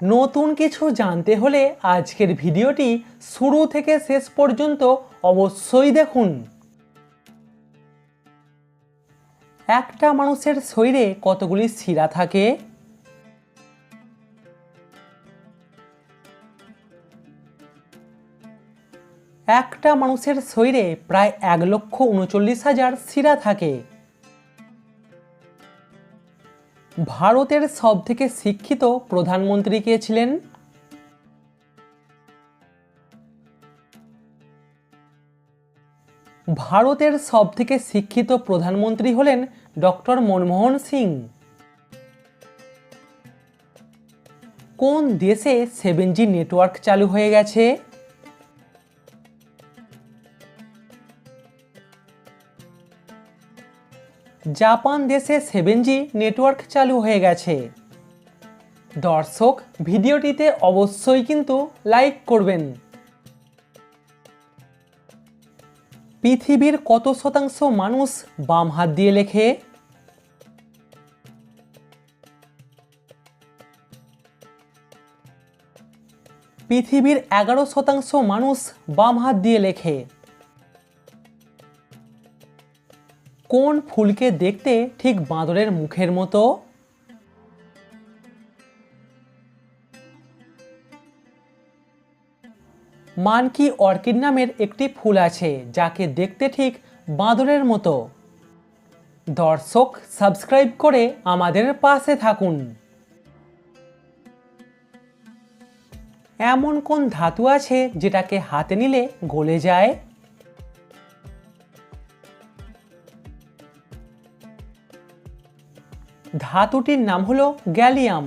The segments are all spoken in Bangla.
নতুন কিছু জানতে হলে আজকের ভিডিওটি শুরু থেকে শেষ পর্যন্ত অবশ্যই দেখুন। একটা মানুষের শরীরে কতগুলি শিরা থাকে? একটা মানুষের শরীরে প্রায় এক লক্ষ উনচল্লিশ হাজার শিরা থাকে। ভারতের সবথেকে শিক্ষিত প্রধানমন্ত্রী কে ছিলেন? ভারতের সবথেকে শিক্ষিত প্রধানমন্ত্রী হলেন ডক্টর মনমোহন সিং। কোন দেশে সেভেন জি নেটওয়ার্ক চালু হয়ে গেছে? জাপান দেশে সেভেন জি নেটওয়ার্ক চালু হয়ে গেছে। দর্শক, ভিডিওটিতে অবশ্যই কিন্তু লাইক করবেন। পৃথিবীর কত শতাংশ মানুষ বাম হাত দিয়ে লেখে? পৃথিবীর এগারো শতাংশ মানুষ বাম হাত দিয়ে লেখে। কোন ফুলকে দেখতে ঠিক বাঁদরের মুখের মতো? মানকি অর্কিড নামের একটি ফুল আছে, যাকে দেখতে ঠিক বাঁদরের মতো। দর্শক, সাবস্ক্রাইব করে আমাদের পাশে থাকুন। এমন কোন ধাতু আছে যেটাকে হাতে নিলে গলে যায়? ধাতুটির নাম হলো গ্যালিয়াম।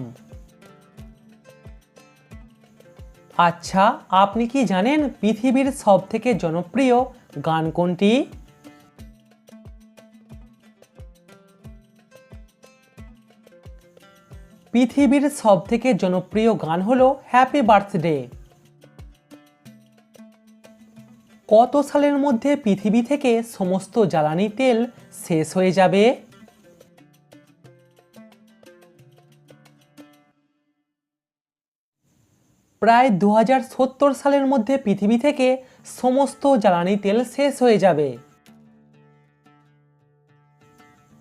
আচ্ছা আপনি কি জানেন পৃথিবীর সবথেকে জনপ্রিয় গান কোনটি? পৃথিবীর সবথেকে জনপ্রিয় গান হলো হ্যাপি বার্থডে কত সালের মধ্যে পৃথিবী থেকে সমস্ত জ্বালানি তেল শেষ হয়ে যাবে? প্রায় দু হাজার সত্তর সালের মধ্যে পৃথিবী থেকে সমস্ত জ্বালানি তেল শেষ হয়ে যাবে।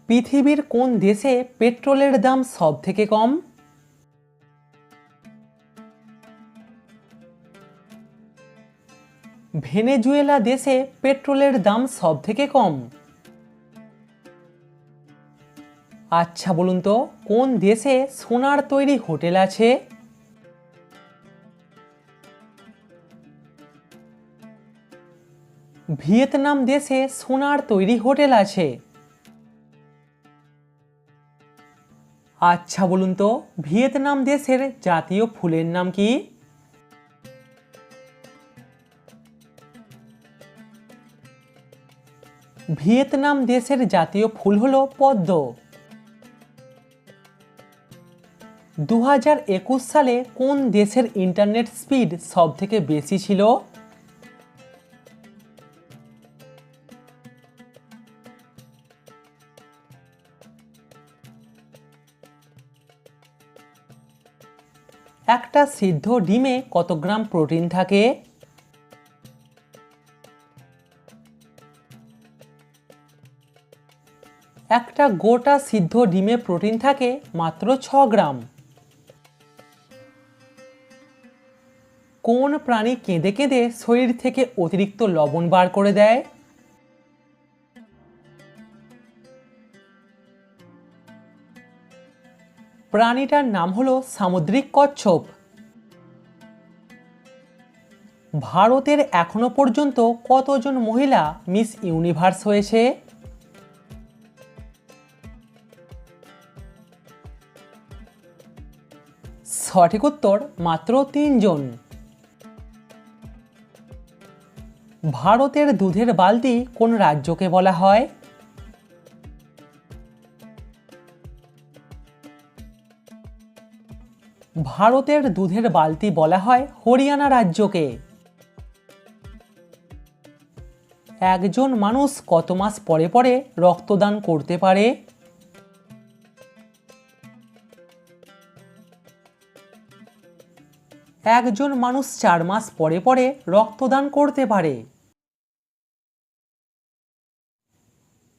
পৃথিবীর কোন দেশে পেট্রোলের দাম সব থেকে কম? ভেনেজুয়েলা দেশে পেট্রোলের দাম সব থেকে কম? আচ্ছা বলুন তো, কোন দেশে সোনার তৈরি হোটেল আছে? ভিয়েতনাম দেশে সোনার তৈরি হোটেল আছে। আচ্ছা বলুন তো, ভিয়েতনাম দেশের জাতীয় ফুলের নাম কি? ভিয়েতনাম দেশের জাতীয় ফুল হল পদ্ম। দু হাজার একুশ সালে কোন দেশের ইন্টারনেট স্পিড সব থেকে বেশি ছিল? একটা সিদ্ধ ডিমে কত গ্রাম প্রোটিন থাকে? একটা গোটা সিদ্ধ ডিমে প্রোটিন থাকে মাত্র ছ গ্রাম। কোন প্রাণী কেঁদে কেঁদে শরীর থেকে অতিরিক্ত লবণ বার করে দেয়? প্রাণীটার নাম হলো সামুদ্রিক কচ্ছপ। ভারতের এখনও পর্যন্ত কতজন মহিলা মিস ইউনিভার্স হয়েছে? সঠিক উত্তর মাত্র তিনজন। ভারতের দুধের বালতি কোন রাজ্যকে বলা হয়? ভারতের দুধের বালতি বলা হয় হরিয়ানা রাজ্যকে। একজন মানুষ কত মাস পরে পরে রক্তদান করতে পারে? একজন মানুষ চার মাস পরে পরে রক্তদান করতে পারে।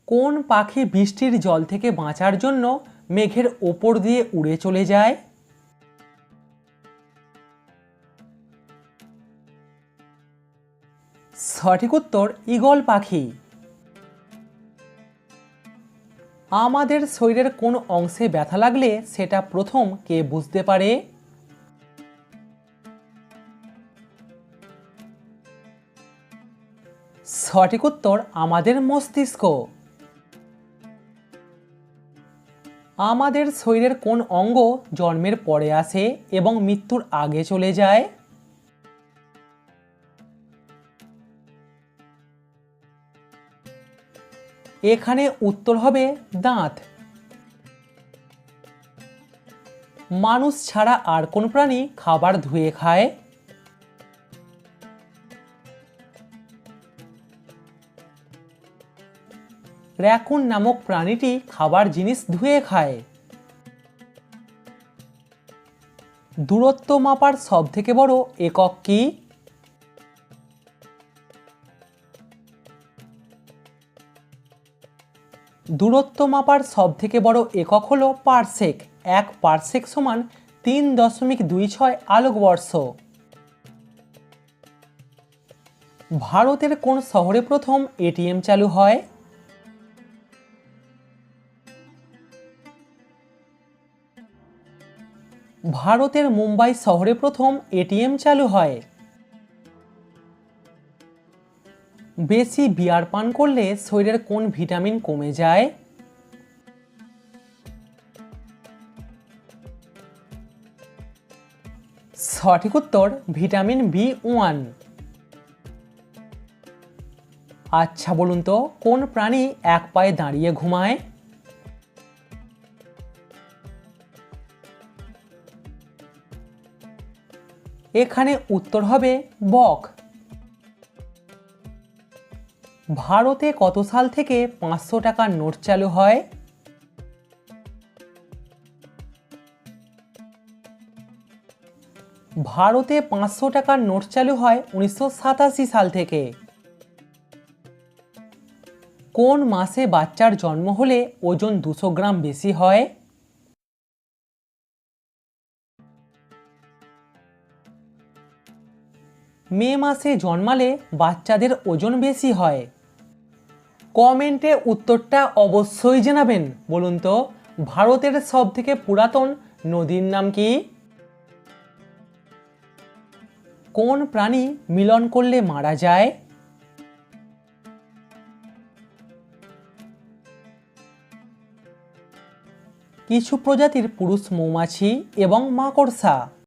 কোন পাখি বৃষ্টির জল থেকে বাঁচার জন্য মেঘের ওপর দিয়ে উড়ে চলে যায়? সঠিক উত্তর ঈগল পাখি। আমাদের শরীরের কোন অংশে ব্যথা লাগলে সেটা প্রথম কে বুঝতে পারে? সঠিক উত্তর আমাদের মস্তিষ্ক। আমাদের শরীরের কোন অঙ্গ জন্মের পরে আসে এবং মৃত্যুর আগে চলে যায়? এখানে উত্তর হবে দাঁত। মানুষ ছাড়া আর কোন প্রাণী খাবার ধুয়ে খায়। র্যাকুন নামক প্রাণীটি খাবার জিনিস ধুয়ে খায়। দূরত্ব মাপার সব থেকে বড় একক কি? দূরত্ব মাপার সব থেকে বড় একক হলো পারসেক। এক পারসেক সমান তিন দশমিক দুই ছয় আলোকবর্ষ। ভারতের কোন শহরে প্রথম এটিএম চালু হয়? ভারতের মুম্বাই শহরে প্রথম এটিএম চালু হয়। বেশি বিয়ার পান করলে শরীরের কোন ভিটামিন কমে যায়? সঠিক উত্তর, ভিটামিন বি ওয়ান। আচ্ছা বলুন তো, কোন প্রাণী এক পায়ে দাঁড়িয়ে ঘুমায়? এখানে উত্তর হবে বক। ভারতে কত সাল থেকে পাঁচশো টাকার নোট চালু হয়? ভারতে পাঁচশো টাকার নোট চালু হয় উনিশশো সাতাশি সাল থেকে। কোন মাসে বাচ্চার জন্ম হলে ওজন দুশো গ্রাম বেশি হয়? মে মাসে জন্মালে বাচ্চাদের ওজন বেশি হয়। কমেন্টে উত্তরটা অবশ্যই জানাবেন। বলুন তো, ভারতের সব থেকে পুরাতন নদীর নাম কি? কোন প্রাণী মিলন করলে মারা যায়? কিছু প্রজাতির পুরুষ মৌমাছি এবং মাকড়সা।